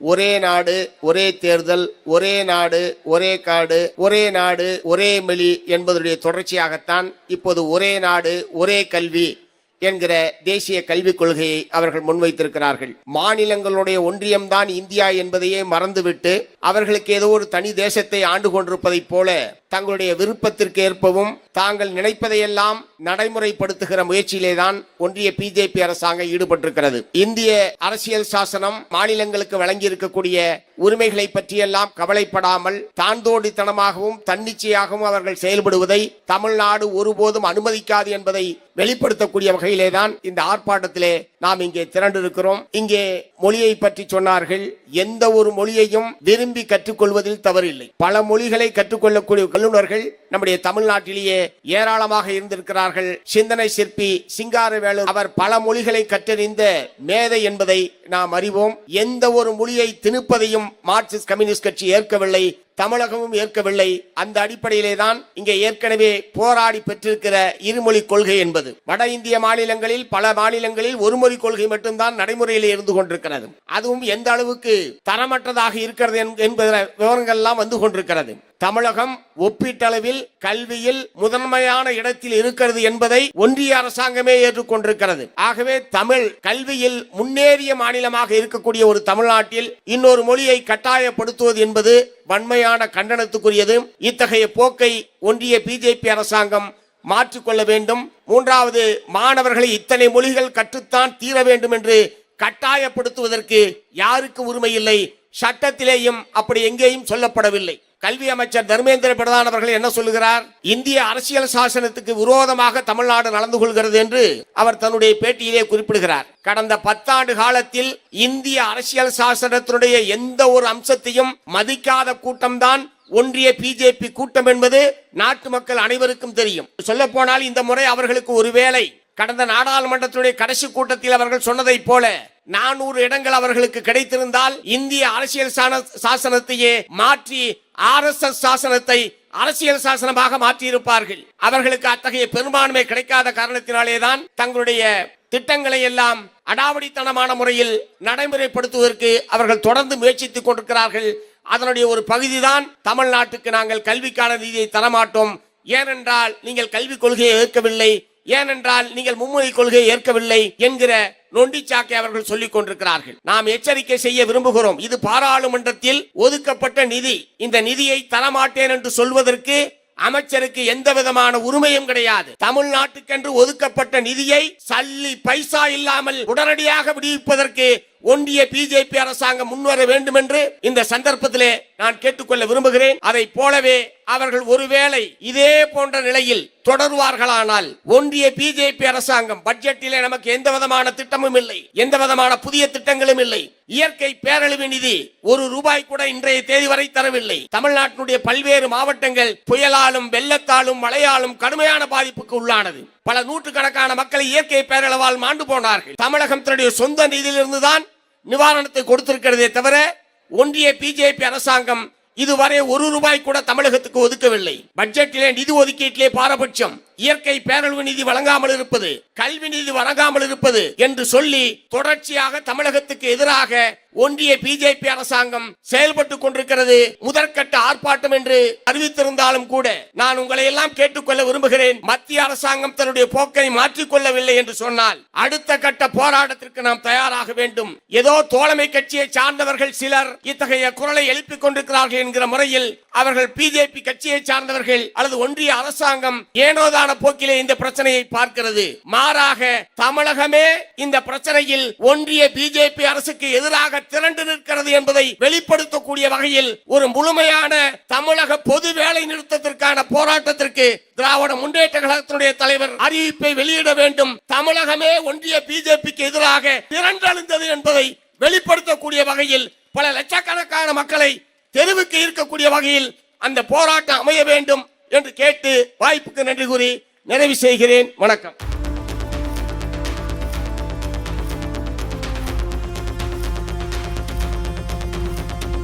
ஒரே நாடு ஒரே தேர்தல் ஒரே நாடு ஒரே காடு ஒரே நாடு ஒரே மொழி என்பதுடைய தொடர்ச்சியாகத்தான் இப்போது ஒரே நாடு ஒரே கல்வி என்கிற தேசிய கல்விக் கொள்கையை அவர்கள் முன்வைத்திருக்கிறார்கள். மாநிலங்களுடைய ஒன்றியம்தான் இந்தியா என்பதையே மறந்துவிட்டு அவர்களுக்கு ஏதோ ஒரு தனி தேசத்தை ஆண்டு கொண்டிருப்பதைப் போல தங்களுடைய விருப்பத்திற்கு ஏற்பவும் தாங்கள் நினைப்பதையெல்லாம் நடைமுறைப்படுத்துகிற முயற்சியிலேதான் ஒன்றிய பிஜேபி அரசாங்கம் ஈடுபட்டிருக்கிறது. இந்திய அரசியல் சாசனம் மாநிலங்களுக்கு வழங்கி இருக்கக்கூடிய உரிமைகளை பற்றியெல்லாம் கவலைப்படாமல் தாந்தோடித்தனமாகவும் தன்னிச்சையாகவும் அவர்கள் செயல்படுவதை தமிழ்நாடு ஒருபோதும் அனுமதிக்காது என்பதை வெளிப்படுத்தக்கூடிய வகையிலேதான் இந்த ஆர்ப்பாட்டத்திலே நாம் இங்கே திரண்டிருக்கிறோம். இங்கே மொழியை பற்றி சொன்னார்கள். எந்த ஒரு மொழியையும் விரும்பி கற்றுக்கொள்வதில் தவறில்லை. பல மொழிகளை கற்றுக்கொள்ளக்கூடிய வல்லுநர்கள் நம்முடைய தமிழ்நாட்டிலேயே ஏராளமாக இருந்திருக்கிறார்கள். சிந்தனை சிற்பி சிங்காரவேலு அவர் பல மொழிகளை கற்றறிந்த மேதை என்பதை நாம் அறிவோம். எந்த ஒரு மொழியை திணிப்பதையும் மார்க்சிஸ்ட் கம்யூனிஸ்ட் கட்சி ஏற்கவில்லை தமிழகமும் ஏற்கவில்லை. அந்த அடிப்படையிலே தான் இங்கே ஏற்கனவே போராடி பெற்றிருக்கிற இருமொழி கொள்கை என்பது. வட இந்திய மாநிலங்களில் பல மாநிலங்களில் ஒருமொழி கொள்கை மட்டும்தான் நடைமுறையில் இருந்து கொண்டிருக்கிறது. அதுவும் எந்த அளவுக்கு தரமற்றதாக இருக்கிறது என்- என்பத விவரங்கள் எல்லாம் வந்து கொண்டிருக்கிறது. தமிழகம் ஒப்பீட்டளவில் கல்வியில் முதன்மையான இடத்தில் இருக்கிறது என்பதை ஒன்றிய அரசாங்கமே ஏற்றுக்கொண்டிருக்கிறது. ஆகவே தமிழ் கல்வியில் முன்னேறிய மாநிலமாக இருக்கக்கூடிய ஒரு தமிழ்நாட்டில் இன்னொரு மொழியை கட்டாயப்படுத்துவது என்பது வன்மையான கண்டனத்துக்குரியது. இத்தகைய போக்கை ஒன்றிய பிஜேபி அரசாங்கம் மாற்றிக்கொள்ள வேண்டும். மூன்றாவது மாணவர்களை இத்தனை மொழிகள் கற்றுத்தான் தீர வேண்டும் என்று கட்டாயப்படுத்துவதற்கு யாருக்கு உரிமை இல்லை? சட்டத்திலேயும் அப்படி எங்கேயும் சொல்லப்படவில்லை. கல்வி அமைச்சர் தர்மேந்திர பிரதான் அவர்கள் என்ன சொல்லுகிறார்? இந்திய அரசியல் சாசனத்துக்கு விரோதமாக தமிழ்நாடு நடந்து கொள்கிறது என்று அவர் தன்னுடைய பேட்டியிலே குறிப்பிடுகிறார். கடந்த பத்தாண்டு காலத்தில் இந்திய அரசியல் சாசனத்தினுடைய எந்த ஒரு அம்சத்தையும் மதிக்காத கூட்டம்தான் ஒன்றிய பிஜேபி கூட்டம் என்பது நாட்டு மக்கள் அனைவருக்கும் தெரியும். சொல்ல போனால் இந்த முறை அவர்களுக்கு ஒருவேளை கடந்த நாடாளுமன்றத்தினுடைய கடைசி கூட்டத்தில் அவர்கள் சொன்னதைப் போல நானூறு இடங்கள் அவர்களுக்கு கிடைத்திருந்தால் இந்திய அரசியல் சாசனத்தையே மாற்றி ஆர் எஸ் எஸ் சாசனத்தை அரசியல் சாசனமாக மாற்றியிருப்பார்கள். அவர்களுக்கு அத்தகைய பெரும்பான்மை கிடைக்காத காரணத்தினாலேதான் தங்களுடைய திட்டங்களை எல்லாம் அடாவடித்தனமான முறையில் நடைமுறைப்படுத்துவதற்கு அவர்கள் தொடர்ந்து முயற்சித்துக் கொண்டிருக்கிறார்கள். அதனுடைய ஒரு பகுதிதான் தமிழ்நாட்டுக்கு நாங்கள் கல்விக்கான நிதியை தரமாட்டோம். ஏனென்றால் நீங்கள் கல்விக் கொள்கையை ஏற்கவில்லை. ஏனென்றால் நீங்கள் மும்மொழி கொள்கையை ஏற்கவில்லை என்கிற நொண்டிச்சாக்கை அவர்கள் சொல்லிக் கொண்டிருக்கிறார்கள். நாம் எச்சரிக்கை செய்ய விரும்புகிறோம். இது பாராளுமன்றத்தில் ஒதுக்கப்பட்ட நிதி. இந்த நிதியை தரமாட்டேன் என்று சொல்வதற்கு அமைச்சருக்கு எந்த விதமான உரிமையும் கிடையாது. தமிழ்நாட்டுக்கென்று ஒதுக்கப்பட்ட நிதியை சல்லி பைசா இல்லாமல் உடனடியாக விடுவிப்பதற்கு ஒன்றிய பிஜேபி அரசாங்கம் முன்வர வேண்டும் என்று இந்த சந்தர்ப்பத்திலே நான் கேட்டுக்கொள்ள விரும்புகிறேன். அதை போலவே அவர்கள் ஒருவேளை இதே போன்ற நிலையில் தொடர்வார்களானால் ஒன்றிய பிஜேபி அரசாங்கம் பட்ஜெட்டிலே நமக்கு எந்த விதமான திட்டமும் இல்லை எந்த விதமான புதிய திட்டங்களும் இல்லை. இயற்கை பேரழிவு நிதி ஒரு ரூபாய் கூட இன்றைய தேதி வரை தரவில்லை. தமிழ்நாட்டினுடைய பல்வேறு மாவட்டங்கள் புயலாலும் வெள்ளத்தாலும் மழையாலும் கடுமையான பாதிப்புக்கு உள்ளானது. பல நூற்றுக்கணக்கான மக்களை இயற்கை பேரளவால் மாண்டு போனார்கள். தமிழகம் தன்னுடைய சொந்த நிதியிலிருந்து தான் நிவாரணத்தை கொடுத்திருக்கிறதே தவிர ஒன்றிய பிஜேபி அரசாங்கம் இதுவரை ஒரு ரூபாய் கூட தமிழகத்துக்கு ஒதுக்கவில்லை. பட்ஜெட்டிலே நிதி ஒதுக்கீட்டிலே பாரபட்சம். இயற்கை பேரழிவு நிதி வழங்காமல் இருப்பது கல்வி நிதி வழங்காமல் இருப்பது என்று சொல்லி தொடர்ச்சியாக தமிழகத்துக்கு எதிராக ஒன்றிய பிஜேபி அரசாங்கம் செயல்பட்டு கொண்டிருக்கிறது. முதற்கட்ட ஆர்ப்பாட்டம் என்று அறிவித்திருந்தாலும் கூட நான் உங்களை எல்லாம் கேட்டுக்கொள்ள விரும்புகிறேன். மத்திய அரசாங்கம் தன்னுடைய போக்கை மாற்றிக்கொள்ளவில்லை என்று சொன்னால் அடுத்த கட்ட போராட்டத்திற்கு நாம் தயாராக வேண்டும். ஏதோ தோழமை கட்சியை சார்ந்தவர்கள் சிலர் இத்தகைய குரலை எழுப்பிக் கொண்டிருக்கிறார்கள் என்கிற முறையில் அவர்கள் பிஜேபி கட்சியை சார்ந்தவர்கள் அல்லது ஒன்றிய அரசாங்கம் ஏனோதான போக்கிலே இந்த பிரச்சனையை பார்க்கிறது. மாறாக தமிழகமே இந்த பிரச்சனையில் ஒன்றிய பிஜேபி அரசுக்கு எதிராக திரண்டு நிற்கிறது என்பதை வெளிப்படுத்தக்கூடிய வகையில் ஒரு முழுமையான தமிழக பொது வேலை நிறுத்தத்திற்கான போராட்டத்திற்கு திராவிட முன்னேற்ற கழகத்தினுடைய தலைவர் அறிவிப்பை வெளியிட வேண்டும். தமிழகமே ஒன்றிய பிஜேபிக்கு எதிராக திரண்டெழுந்தது என்பதை வெளிப்படுத்தக்கூடிய வகையில் பல லட்சக்கணக்கான மக்களை தெருவுக்கு இருக்கக்கூடிய வகையில் அந்த போராட்டம் அமைய வேண்டும் என்று கேட்டு வாய்ப்புக்கு நன்றி கூறி நிறைவு செய்கிறேன். வணக்கம்.